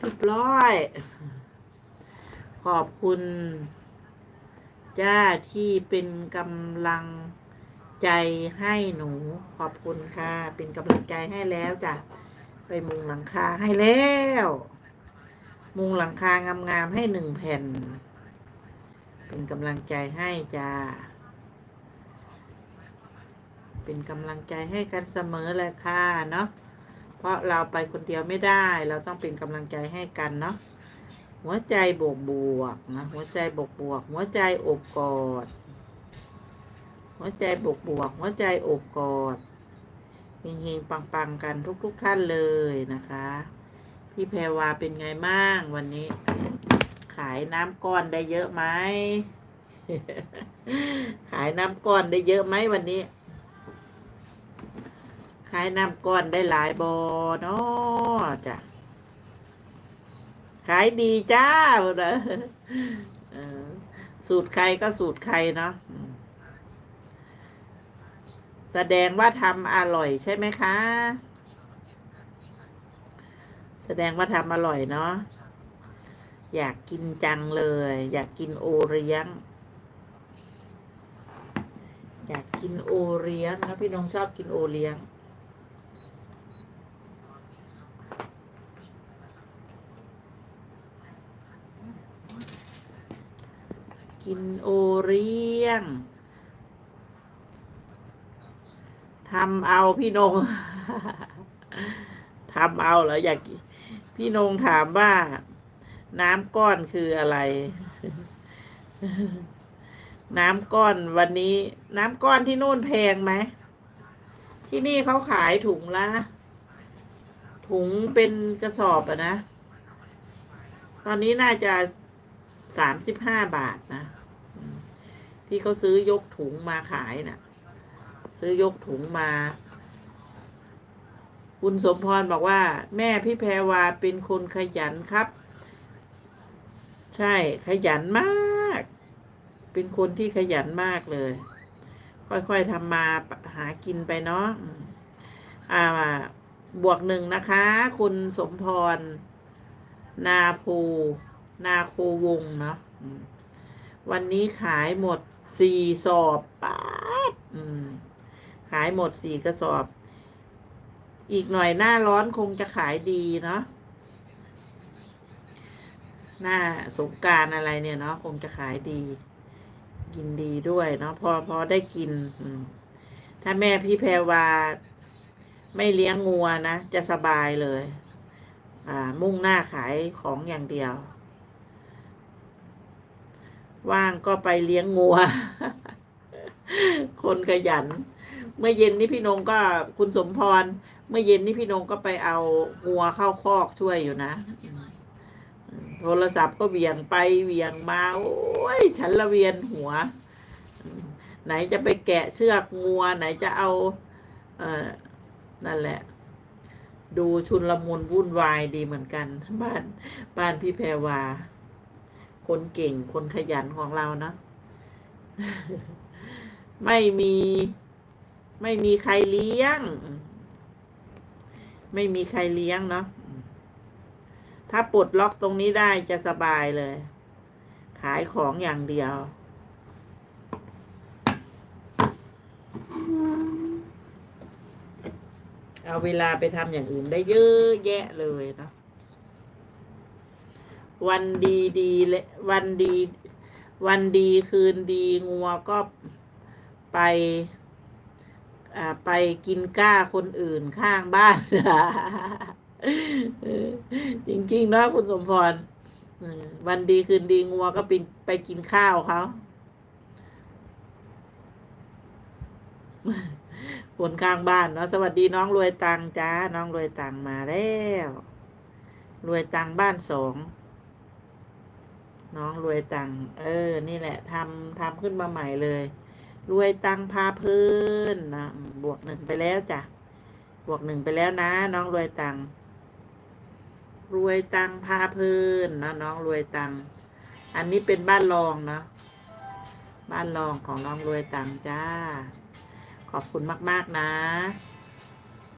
เรียบร้อย ขอบคุณ จ้าที่เป็นกำลังใจให้หนู ขอบคุณค่ะ เป็นกำลังใจให้แล้วจ้ะ ไปมุงหลังคาให้แล้ว มุงหลังคางามๆให้หนึ่งแผ่น เป็นกำลังใจให้จ้าเป็นกำลังใจให้กันเสมอเลยค่ะเนาะ เพราะเราไปคนเดียวไม่ได้ เราต้องเป็นกำลังใจให้กันเนาะหัวใจบวกบวกนะหัวใจบวกบวก หัวใจอบกอด หัวใจบวกบวก หัวใจอบกอดเฮงๆปังๆกันทุกๆทท่านเลยนะคะ พี่แพรวาเป็นไงบ้างวันนี้ ขายน้ำก้อนได้เยอะไหมขายน้ำก้อนได้เยอะไหมวันนี้ ขายน้ำก้อนได้หลายบอเนาะจ้ะขายดีจ้าเนะสูตรใครก็สูตรใครเนาะแสดงว่าทำอร่อยใช่ไหมคะ แสดงว่าทำอร่อยเนาะอยากกินจังเลย อยากกินโอเลี้ยง อยากกินโอเลี้ยงนะพี่น้องชอบกินโอเลี้ยง กินโอเลี้ยงทำเอาพี่นงทำเอาเหรออยากพี่นงถามว่า น้ำก้อนคืออะไร น้ำก้อนวันนี้ น้ำก้อนที่นู่นแพงไหม ที่นี่เขาขายถุงละ ถุงเป็นกระสอบอะนะ ตอนนี้น่าจะสามสิบห้าบาทนะ ที่เขาซื้อยกถุงมาขายน่ะ ซื้อยกถุงมา คุณสมพรบอกว่า แม่พี่แพรวาเป็นคนขยันครับ ใช่ขยันมาก เป็นคนที่ขยันมากเลย ค่อยๆทำมาหากินไปเนาะอ่าบวกหนึ่งนะคะ คุณสมพร นาภู นาโควงเนาะ วันนี้ขายหมดสี่สอบป๊าดขายหมดสี่กระสอบ อีกหน่อยหน้าร้อนคงจะขายดีเนาะหน้าสงการอะไรเนี่ยเนาะคงจะขายดี กินดีด้วยเนาะพอพอได้กินถ้าแม่พี่แพรวา ไม่เลี้ยงงัวนะ จะสบายเลย อ่า มุ่งหน้าขายของอย่างเดียว ว่างก็ไปเลี้ยงงัว คนขยัน เมื่อเย็นนี้พี่นงก็คุณสมพร เมื่อเย็นนี้พี่นงก็ไปเอางัวเข้าคอกช่วยอยู่นะ โทรศัพท์ก็เวียงไปเวียงมา โอ้ยฉันละเวียนหัว ไหนจะไปแกะเชือกงัว ไหนจะเอา เออนั่นแหละ ดูชุนละมุนวุ่นวายดีเหมือนกัน บ้านบ้านพี่แพรวา คนเก่งคนขยันของเราเนาะไม่มีไม่มีใครเลี้ยง ไม่มีใครเลี้ยงเนาะถ้าปลดล็อกตรงนี้ได้จะสบายเลย ขายของอย่างเดียว เอาเวลาไปทำอย่างอื่นได้เยอะแยะเลยเนาะ วันดีดีเลวันดี วันดีคืนดีงัวก็ไปอ่าไปกินก้าคนอื่นข้างบ้าน จริงๆเนาะคุณสมพรวันดีคืนดีงัวก็ไปไปกินข้าวเขาคนข้างบ้านเนาะสวัสดีน้องรวยตังจ้า น้องรวยตังมาแล้ว รวยตังบ้านสอง น้องรวยตังเออ นี่แหละทำทำขึ้นมาใหม่เลย รวยตังพาพื้นนะบวกหนึ่งไปแล้วจ้ะบวกหนึ่งไปแล้วนะ น้องรวยตังรวยตังพาพื้นนะน้องรวยตังอันนี้เป็นบ้านรองเนาะบ้านรองของน้องรวยตังจ้า ขอบคุณมาก ๆ นะ